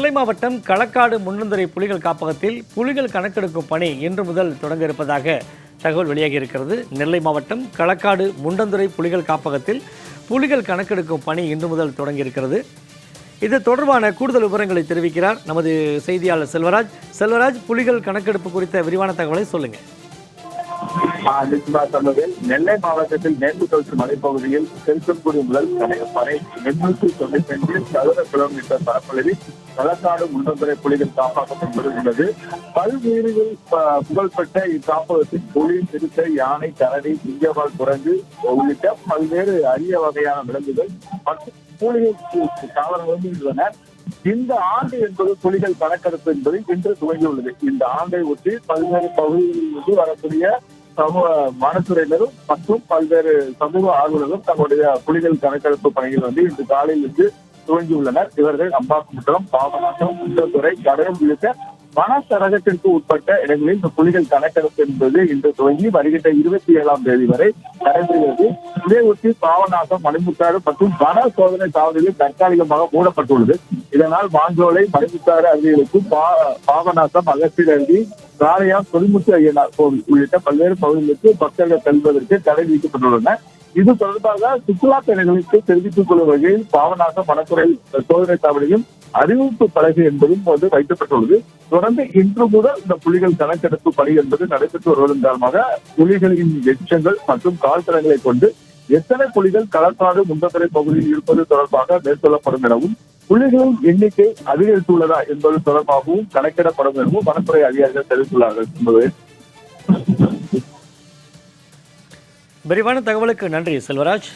நெல்லை மாவட்டம் களக்காடு முன்னந்துறை புலிகள் காப்பகத்தில் புலிகள் கணக்கெடுக்கும் பணி இன்று முதல் தொடங்க இருப்பதாக தகவல் வெளியாகி இருக்கிறது. நெல்லை மாவட்டம் களக்காடு முண்டந்துறை புலிகள் காப்பகத்தில் புலிகள் கணக்கெடுக்கும் பணி இன்று முதல் தொடங்கி இருக்கிறது. இது தொடர்பான கூடுதல் விவரங்களை தெரிவிக்கிறார் நமது செய்தியாளர் செல்வராஜ். செல்வராஜ் புலிகள் கணக்கெடுப்பு குறித்த விரிவான தகவலை சொல்லுங்கள் நிச்சயமா நெல்லை மாவட்டத்தில் மேற்கு தொடர்ச்சி மலைப்பகுதியில் திருச்செங்குடி முதல் கடையப்பறை எண்ணூற்றி தொண்ணூத்தி அஞ்சு சதுர கிலோமீட்டர் பரப்பளவில் களக்காடு முன்னந்துறை புலிகள் காப்பாக்கம் விடுகிறது பல்வேறு புகழ்பெற்ற இக்காப்பகத்தில் புலி சிறுத்தை யானை கரடி சிங்கவால் குரங்கு உள்ளிட்ட பல்வேறு அரிய வகையான விலங்குகள் மற்றும் மூலிகை தாவரங்களும் இருந்தன. இந்த ஆண்டு என்பது புலிகள் கணக்கெடுப்பு என்பது இன்று துவங்கியுள்ளது. இந்த ஆண்டை ஒட்டி பல்வேறு பகுதிகளில் இருந்து வரக்கூடிய சமூக வனத்துறையினரும் மற்றும் பல்வேறு சமூக ஆர்வலர்களும் தங்களுடைய புலிகள் கணக்கெடுப்பு பணிகள் வந்து இன்று காலையில் இருந்து துவங்கியுள்ளனர். இவர்கள் அம்பாக்குமுட்டம் பாபநாசம் குன்றத்துறை கடலம் உள்ளிட்ட வனச்சரகத்திற்கு உட்பட்ட இடங்களில் இந்த புலிகள் கணக்கெடுப்பு என்பது இன்று துவங்கி வருகின்ற இருபத்தி ஏழாம் தேதி வரை நடைபெறுகிறது. இதையொட்டி பாவநாசம் மணிமுத்தாறு மற்றும் வன சோதனை சாவடிகள் தற்காலிகமாக மூடப்பட்டுள்ளது. இதனால் மாஞ்சோலை மணிமுத்தாறு அருவிகளுக்கும் பா- அகஸ்டீர் அருவி ராளையாம் தொழில்முத்து ஐயனார் கோவில் உள்ளிட்ட பல்வேறு பகுதிகளுக்கு பக்தர்கள் செல்வதற்கு தடை விதிக்கப்பட்டுள்ளன. இது தொடர்பாக சுற்றுலா பயணிகளுக்கு தெரிவித்துக் கொள்ளும் வகையில் பாவநாசம் வனத்துறை சோதனை சாவடியும் அறிவிப்பு பலகை என்பதும் வந்து வைக்கப்பட்டுள்ளது. தொடர்ந்து இன்று முதல் இந்த புலிகள் கணக்கெடுப்பு பணி என்பது நடைபெற்று வருவதன் காரணமாக புலிகளின் எச்சங்கள் மற்றும் கால்தடங்களை கொண்டு எத்தனை புலிகள் களக்காடு முந்தத்துறை பகுதியில் இருப்பது தொடர்பாக மேற்கொள்ளப்படும் எனவும் புலிகளின் எண்ணிக்கை அதிகரித்துள்ளதா என்பது தொடர்பாகவும் கணக்கிடப்படும் எனவும் வனத்துறை அதிகாரிகள் தெரிவித்துள்ளார்கள் என்பது. விரிவான தகவலுக்கு நன்றி செல்வராஜ்.